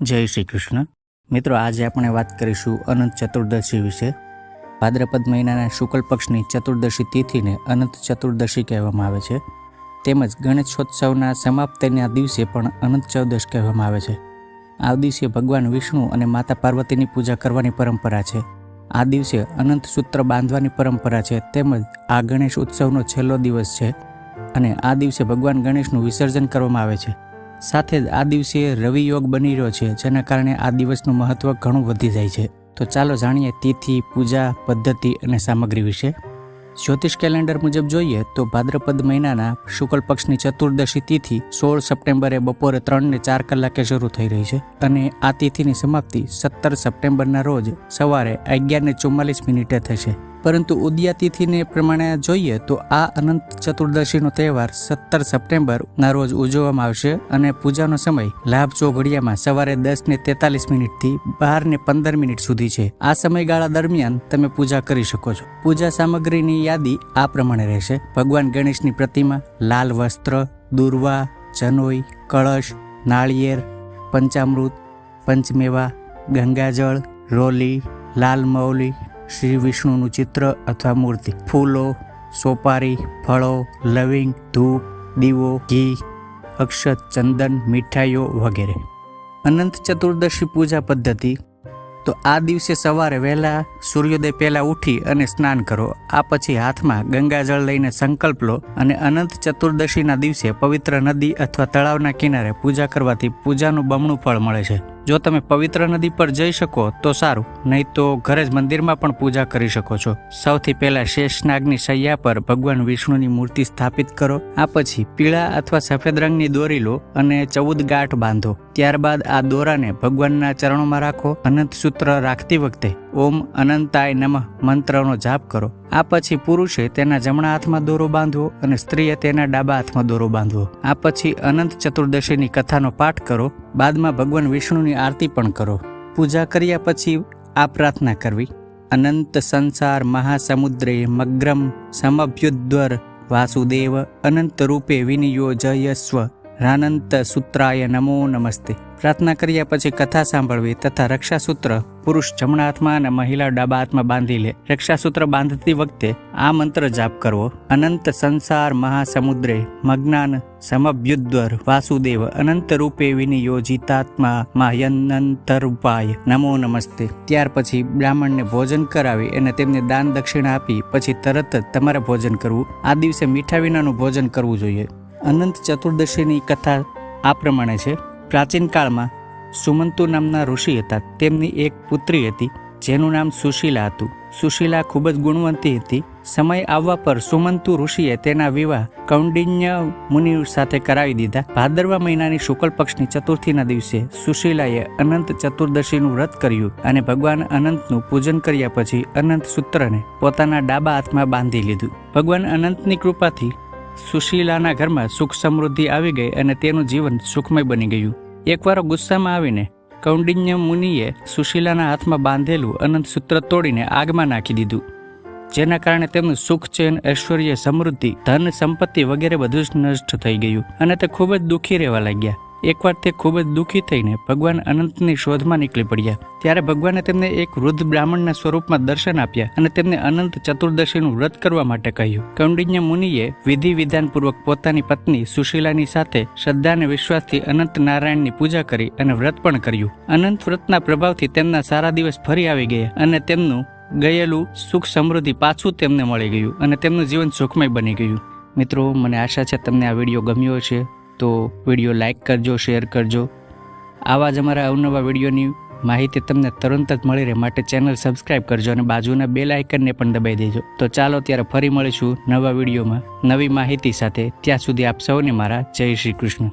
જય શ્રી કૃષ્ણ. મિત્રો, આજે આપણે વાત કરીશું અનંત ચતુર્દશી વિશે. ભાદ્રપદ મહિનાના શુક્લ પક્ષની ચતુર્દશી તિથિને અનંત ચતુર્દશી કહેવામાં આવે છે. તેમજ ગણેશોત્સવના સમાપ્તિના દિવસે પણ અનંત ચૌદશ કહેવામાં આવે છે. આ દિવસે ભગવાન વિષ્ણુ અને માતા પાર્વતીની પૂજા કરવાની પરંપરા છે. આ દિવસે અનંત સૂત્ર બાંધવાની પરંપરા છે. તેમજ આ ગણેશ ઉત્સવનો છેલ્લો દિવસ છે. અને આ દિવસે ભગવાન ગણેશનું વિસર્જન કરવામાં આવે છે. સાથે જ આ દિવસે રવિ યોગ બની રહ્યો છે, જેના કારણે આ દિવસનું મહત્વ ઘણું વધી જાય છે. તો ચાલો જાણીએ તિથિ, પૂજા, પદ્ધતિ અને સામગ્રી વિશે. જ્યોતિષ કેલેન્ડર મુજબ જોઈએ તો ભાદ્રપદ મહિનાના શુક્લ પક્ષની ચતુર્દશી તિથિ સોળ સપ્ટેમ્બરે બપોરે ત્રણ ને ચાર કલાકે શરૂ થઈ રહી છે અને આ તિથિની સમાપ્તિ સત્તર સપ્ટેમ્બરના રોજ સવારે અગિયાર ને ચુમ્માલીસ મિનિટે થશે. પરંતુ ઉદ્યાતિથિને પ્રમાણે જોઈએ તો આ અનંત ચતુર્દશીનો તહેવાર સત્તર સપ્ટેમ્બરના રોજ ઉજવવામાં આવશે અને પૂજાનો સમય લાભ ચોઘડિયામાં સવારે દસ ને તેતાલીસ મિનિટથી બાર ને પંદર મિનિટ સુધી છે. આ સમયગાળા દરમિયાન તમે પૂજા કરી શકો છો. પૂજા સામગ્રીની યાદી આ પ્રમાણે રહેશે. ભગવાન ગણેશની પ્રતિમા, લાલ વસ્ત્ર, દુર્વા જનોઈ કળશ, નાળિયેર, પંચામૃત, પંચમેવા, ગંગાજળ, રોલી, લાલ મૌલી શ્રી વિષ્ણુનું ચિત્ર અથવા મૂર્તિ. ફૂલો, સોપારી, ફળો, લવિંગ, ધૂપ, દીવો, ઘી, અક્ષત, ચંદન, મીઠાઈઓ વગેરે. અનંત ચતુર્દશી પૂજા પદ્ધતિ. તો આ દિવસે સવારે વહેલા સૂર્યોદય પહેલા ઉઠી અને સ્નાન કરો. આ પછી હાથમાં ગંગાજળ લઈને સંકલ્પ લો અને અનંત ચતુર્દશીના દિવસે પવિત્ર નદી અથવા તળાવના કિનારે પૂજા કરવાથી પૂજાનું બમણું ફળ મળે છે. જો તમે પવિત્ર નદી પર જઈ શકો, તો સારું. નહીં તો ઘરે જ મંદિરમાં પણ પૂજા કરી શકો છો. સૌથી પહેલા શેષનાગની શૈયા પર ભગવાન વિષ્ણુની મૂર્તિ સ્થાપિત કરો, આ પછી પીળા અથવા સફેદ રંગની દોરી લો અને ચૌદ ગાંઠ બાંધો. ત્યારબાદ આ દોરાને ભગવાનના ચરણોમાં રાખો, અનંત સૂત્ર રાખતી વખતે ઓમ અનંતાય નમઃ મંત્રનો જાપ કરો. આ પછી પુરુષે તેના જમણા હાથમાં દોરો બાંધવો અને સ્ત્રીએ તેના ડાબા હાથમાં દોરો બાંધવો. આ પછી અનંત ચતુર્દશીની કથાનો પાઠ કરો બાદમાં ભગવાન વિષ્ણુની આરતી પણ કરો. પૂજા કર્યા પછી આ પ્રાર્થના કરવી. અનંત સંસાર મહાસમુદ્રે મગ્રમ સમભ્યુદ્વર વાસુદેવ અનંત રૂપે વિનિયોજયસ્વ રાનંત સૂત્રાય નમો નમસ્તે. પ્રાર્થના કર્યા પછી કથા સાંભળવી તથા રક્ષાસૂત્ર પુરુષ જમણા હાથમાં અને મહિલા ડાબા હાથમાં બાંધી લે. રક્ષાસૂત્ર બાંધતી વખતે આ મંત્ર જાપ કરવો. અનંત સંસાર મહાસમુદ્રે મગ્નાન સમભ્યુદ્વર વાસુદેવ અનંત રૂપે વિનિયોજિતાત્મા માયનંતરૂપાય. નમો નમસ્તે. ત્યાર પછી બ્રાહ્મણને ભોજન કરાવી અને તેમને દાન દક્ષિણા આપી. પછી તરત જ તમારે ભોજન કરવું. આ દિવસે મીઠા વિનાનું ભોજન કરવું જોઈએ. અનંત ચતુર્દશીની કથા આ પ્રમાણે છે. પ્રાચીન કાળમાં સુમંતુ નામના ઋષિ હતા. તેમની એક પુત્રી હતી, જેનું નામ સુશીલા હતું. સુશીલા ખૂબ જ ગુણવંતી હતી. સમય આવવા પર સુમંતુ ઋષિએ તેના વિવાહ કૌંડિન્ય મુનિ સાથે કરાવી દીધા. ભાદરવા મહિનાની શુક્લ પક્ષની ચતુર્થીના દિવસે સુશીલાએ અનંત ચતુર્દશીનું વ્રત કર્યું અને ભગવાન અનંતનું પૂજન કર્યા પછી અનંત સૂત્રને પોતાના ડાબા હાથમાં બાંધી લીધું. ભગવાન અનંતની કૃપાથી સુશીલાના ઘરમાં સુખ સમૃદ્ધિ આવી ગઈ અને તેનું જીવન સુખમય બની ગયું. એકવાર ગુસ્સામાં આવીને કૌંડિન્ય મુનિએ સુશીલાના હાથમાં બાંધેલું અનંત સૂત્ર તોડીને આગમાં નાખી દીધું. જેના કારણે તેમનું સુખ, ચેન, ઐશ્વર્ય, સમૃદ્ધિ, ધન, સંપત્તિ વગેરે બધું જ નષ્ટ થઈ ગયું અને તે ખૂબ જ દુઃખી રહેવા લાગ્યા. એકવાર તે ખૂબ જ દુઃખી થઈને ભગવાન અનંતની શોધમાં નીકળી પડ્યા. ત્યારે ભગવાને તેમને એક વૃદ્ધ બ્રાહ્મણના સ્વરૂપમાં દર્શન આપ્યા અને તેમને અનંત ચતુર્દશીનું વ્રત કરવા માટે કહ્યું. કૌંડિન્ય મુનિએ વિધિ વિધાનપૂર્વક પોતાની પત્ની સુશીલાની સાથે શ્રદ્ધા અને વિશ્વાસથી અનંત નારાયણની પૂજા કરી અને વ્રત પણ કર્યું. અનંત વ્રતના પ્રભાવથી તેમના સારા દિવસ ફરી આવી ગયા અને તેમનું ગયેલું સુખ સમૃદ્ધિ પાછું તેમને મળી ગયું અને તેમનું જીવન સુખમય બની ગયું. મિત્રો, મને આશા છે તમને આ વીડિયો ગમ્યો છે તો વીડિયો લાઇક કરજો, શેર કરજો. આવા જ અમારા અવનવા વિડીયોની માહિતી તમને તરત જ મળી રહે માટે ચેનલ સબસ્ક્રાઇબ કરજો અને બાજુના બે લાઇકનને પણ દબાઈ દેજો. તો ચાલો ત્યારે ફરી મળીશું નવા વિડીયોમાં નવી માહિતી સાથે. ત્યાં સુધી આપ સૌને મારા જય શ્રી કૃષ્ણ.